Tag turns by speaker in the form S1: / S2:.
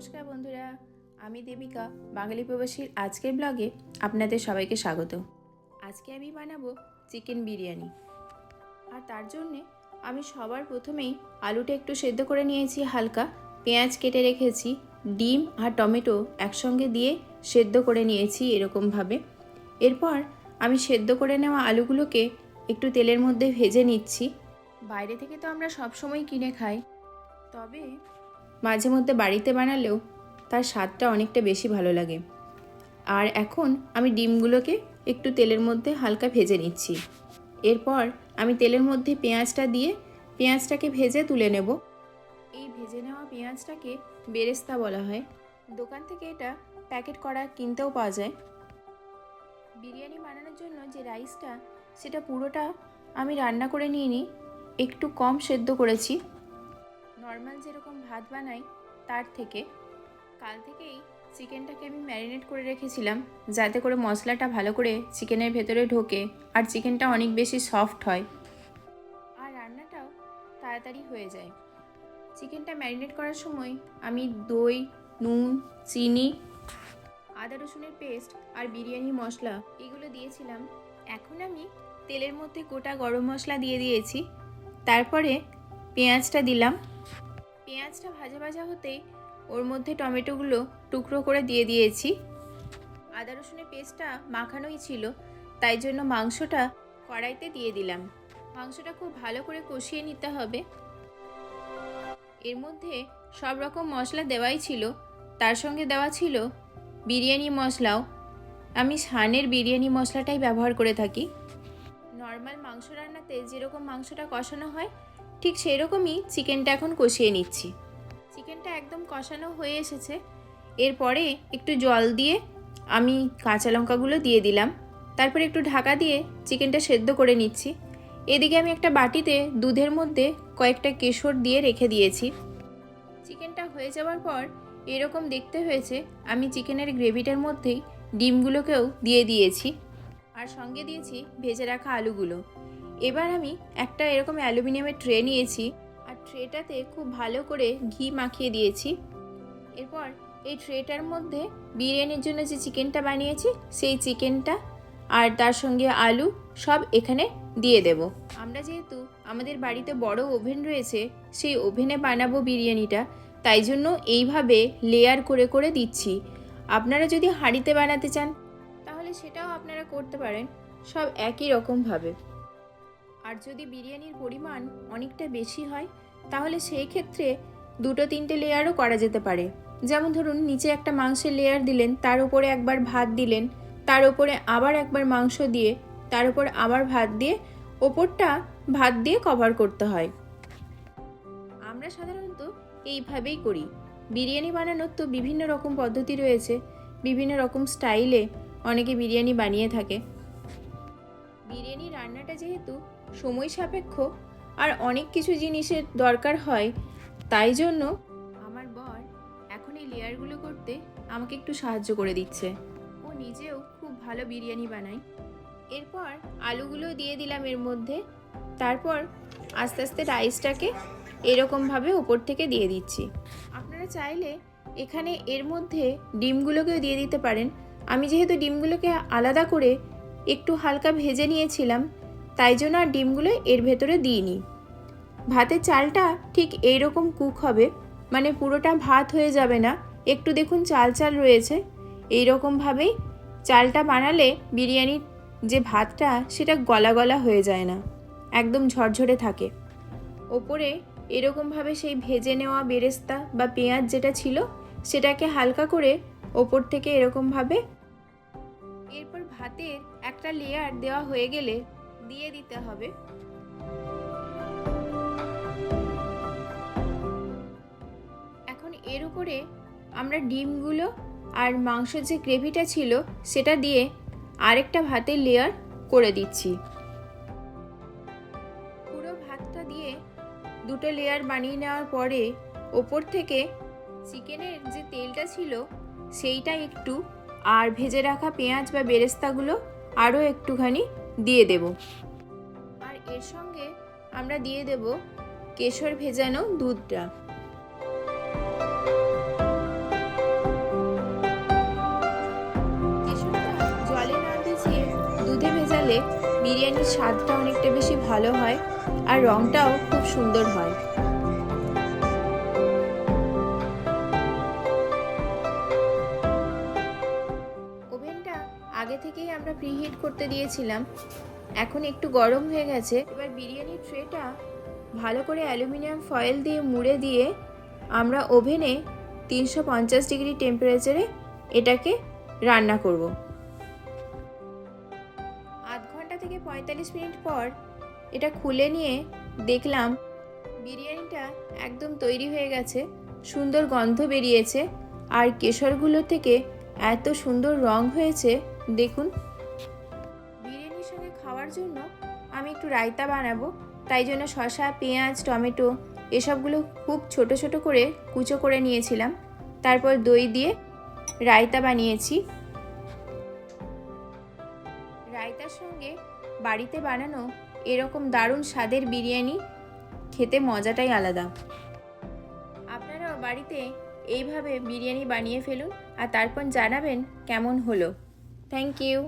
S1: নমস্কার বন্ধুরা, আমি দেবিকা, বাঙালি প্রবাসীর আজকের ব্লগে আপনাদের সবাইকে স্বাগত। আজকে আমি বানাবো চিকেন বিরিয়ানি। আর তার জন্যে আমি সবার প্রথমেই আলুটা একটু সেদ্ধ করে নিয়েছি হালকা, পেঁয়াজ কেটে রেখেছি, ডিম আর টমেটো একসঙ্গে দিয়ে সেদ্ধ করে নিয়েছি এরকমভাবে। এরপর আমি সেদ্ধ করে নেওয়া আলুগুলোকে একটু তেলের মধ্যে ভেজে নিচ্ছি। বাইরে থেকে তো আমরা সবসময় কিনে খাই। তবে মাঝে মধ্যে বাড়িতে বানালেও তার স্বাদটা অনেকটা বেশি ভালো লাগে। আর এখন আমি ডিমগুলোকে একটু তেলের মধ্যে হালকা ভেজে নিচ্ছি। এরপর আমি তেলের মধ্যে পেঁয়াজটা দিয়ে পেঁয়াজটাকে ভেজে তুলে নেব। এই ভেজে নেওয়া পেঁয়াজটাকে বেরেস্তা বলা হয়। দোকান থেকে এটা প্যাকেট করা কিনতেও পাওয়া যায়। বিরিয়ানি বানানোর জন্য যে রাইসটা, সেটা পুরোটা আমি রান্না করে নিয়ে নিই একটু কম সেদ্ধ করেছি। নর্মাল যেরকম ভাত বানাই, তার থেকে কাল থেকেই চিকেনটাকে আমি ম্যারিনেট করে রেখেছিলাম, যাতে করে মশলাটা ভালো করে চিকেনের ভেতরে ঢোকে আর চিকেনটা অনেক বেশি সফট হয়। আর রান্নাটাও তাড়াতাড়ি হয়ে যায়। চিকেনটা ম্যারিনেট করার সময় আমি দই, নুন, চিনি, আদা রসুনের পেস্ট আর বিরিয়ানি মশলা এগুলো দিয়েছিলাম। এখন আমি তেলের মধ্যে গোটা গরম মশলা দিয়ে দিয়েছি। তারপরে পেঁয়াজটা দিলাম। পেঁয়াজটা ভাজা ভাজা হতেই ওর মধ্যে টমেটোগুলো টুকরো করে দিয়ে দিয়েছি। আদা রসুনের পেস্টটা মাখানোই ছিল, তাই জন্য মাংসটা কড়াইতে দিয়ে দিলাম। মাংসটা খুব ভালো করে কষিয়ে নিতে হবে। এর মধ্যে সব রকম মশলা দেওয়াই ছিল, তার সঙ্গে দেওয়া ছিল বিরিয়ানি মশলাও। আমি সানের বিরিয়ানি মশলাটাই ব্যবহার করে থাকি। নর্মাল মাংস রান্নাতে যেরকম মাংসটা কষানো হয় ঠিক সেই রকমই চিকেনটা এখন কষিয়ে নিচ্ছি। চিকেনটা একদম কষানো হয়ে এসেছে। এরপরে একটু জল দিয়ে আমি কাঁচা লঙ্কাগুলো দিয়ে দিলাম। তারপরে একটু ঢাকা দিয়ে চিকেনটা সেদ্ধ করে নিচ্ছি। এদিকে আমি একটা বাটিতে দুধের মধ্যে কয়েকটা কেশর দিয়ে রেখে দিয়েছি। চিকেনটা হয়ে যাওয়ার পর এরকম দেখতে হয়েছে, আমি চিকেনের গ্রেভিটার মধ্যেই ডিমগুলোকেও দিয়ে দিয়েছি। আর সঙ্গে দিয়েছি ভেজে রাখা আলুগুলো। এবার আমি একটা এরকম অ্যালুমিনিয়ামের ট্রে নিয়েছি আর ট্রেটাতে খুব ভালো করে ঘি মাখিয়ে দিয়েছি। এরপর এই ট্রেটার মধ্যে বিরিয়ানির জন্য যে চিকেনটা বানিয়েছি, সেই চিকেনটা আর তার সঙ্গে আলু সব এখানে দিয়ে দেব। আমরা যেহেতু আমাদের বাড়িতে বড় ওভেন রয়েছে, সেই ওভেনে বানাবো বিরিয়ানিটা, তাই জন্য এইভাবে লেয়ার করে করে দিচ্ছি। আপনারা যদি হাঁড়িতে বানাতে চান, তাহলে সেটাও আপনারা করতে পারেন, সব একই রকমভাবে। আর যদি বিরিয়ানির পরিমাণ অনেকটা বেশি হয়, তাহলে সেই ক্ষেত্রে দুটো তিনটে লেয়ারও করা যেতে পারে। যেমন ধরুন, নিচে একটা মাংসের লেয়ার দিলেন, তার উপরে একবার ভাত দিলেন, তার উপরে আবার একবার মাংস দিয়ে, তার উপর আবার ভাত দিয়ে, ওপরটা ভাত দিয়ে কভার করতে হয়। আমরা সাধারণত এইভাবেই করি। বিরিয়ানি বানানোর তো বিভিন্ন রকম পদ্ধতি রয়েছে, বিভিন্ন রকম স্টাইলে অনেকে বিরিয়ানি বানিয়ে থাকে। বিরিয়ানি রান্নাটা যেহেতু সময় সাপেক্ষ আর অনেক কিছু জিনিসের দরকার হয়, তাই জন্য আমার বর এখন এই লেয়ারগুলো করতে আমাকে একটু সাহায্য করে দিচ্ছে। ও নিজেও খুব ভালো বিরিয়ানি বানায়। এরপর আলুগুলো দিয়ে দিলাম এর মধ্যে। তারপর আস্তে আস্তে রাইসটাকে এরকমভাবে ওপর থেকে দিয়ে দিচ্ছি। আপনারা চাইলে এখানে এর মধ্যে ডিমগুলোকেও দিয়ে দিতে পারেন। আমি যেহেতু ডিমগুলোকে আলাদা করে একটু হালকা ভেজে নিয়েছিলাম, তাই জন্য আর ডিমগুলো এর ভেতরে দিইনি। ভাতের চালটা ঠিক এইরকম কুক হবে মানে পুরোটা ভাত হয়ে যাবে না, একটু দেখুন চাল চাল রয়েছে। এই রকমভাবেই চালটা বানালে বিরিয়ানির যে ভাতটা, সেটা গলা গলা হয়ে যায় না, একদম ঝরঝরে থাকে। ওপরে এরকমভাবে সেই ভেজে নেওয়া বেরেস্তা বা পেঁয়াজ যেটা ছিল, সেটাকে হালকা করে ওপর থেকে এরকমভাবে ভাতের একটা লেয়ার দেওয়া হয়ে গেলে দিয়ে দিতে হবে। এখন এর উপরে আমরা ডিমগুলো আর মাংসের যে গ্রেভিটা ছিল সেটা দিয়ে আরেকটা ভাতের লেয়ার করে দিচ্ছি। পুরো ভাতটা দিয়ে দুটো লেয়ার বানিয়ে নেওয়ার পরে ওপর থেকে চিকেনের যে তেলটা ছিল সেইটা একটু আর ভেজে রাখা পেঁয়াজ বা বেরেস্তাগুলো আরও একটুখানি দিয়ে দেব। আর এর সঙ্গে আমরা দিয়ে দেব কেশর ভেজানো দুধটা। জলে না দুধে ভেজালে বিরিয়ানির স্বাদটা অনেকটা বেশি ভালো হয় আর রঙটাও খুব সুন্দর হয়। আমরা প্রিহিট করতে দিয়েছিলাম। এখন একটু গরম হয়ে গেছে। এবার বিরিয়ানির ট্রেটা ভালো করে অ্যালুমিনিয়াম ফয়েল দিয়ে মুড়ে দিয়ে আমরা ওভেনে তিনশো পঞ্চাশ ডিগ্রি টেম্পারেচারে এটাকে রান্না করব। আধ ঘণ্টা থেকে পঁয়তাল্লিশ মিনিট পর এটা খুলে নিয়ে দেখলাম বিরিয়ানিটা একদম তৈরি হয়ে গেছে, সুন্দর গন্ধ বেরিয়েছে। আর কেশরগুলো থেকে এত সুন্দর রং হয়েছে, দেখুন। জন্য আমি একটু রায়তা বানাবো। তাই জন্য শসা, পেঁয়াজ, টমেটো এসবগুলো খুব ছোট ছোট করে কুচো করে নিয়েছিলাম। তারপর দই দিয়ে রায়তা বানিয়েছি। রায়তার সঙ্গে বাড়িতে বানানো এরকম দারুণ স্বাদের বিরিয়ানি খেতে মজাটাই আলাদা। আপনারাও বাড়িতে এইভাবে বিরিয়ানি বানিয়ে ফেলুন আর তারপর জানাবেন কেমন হলো। Thank you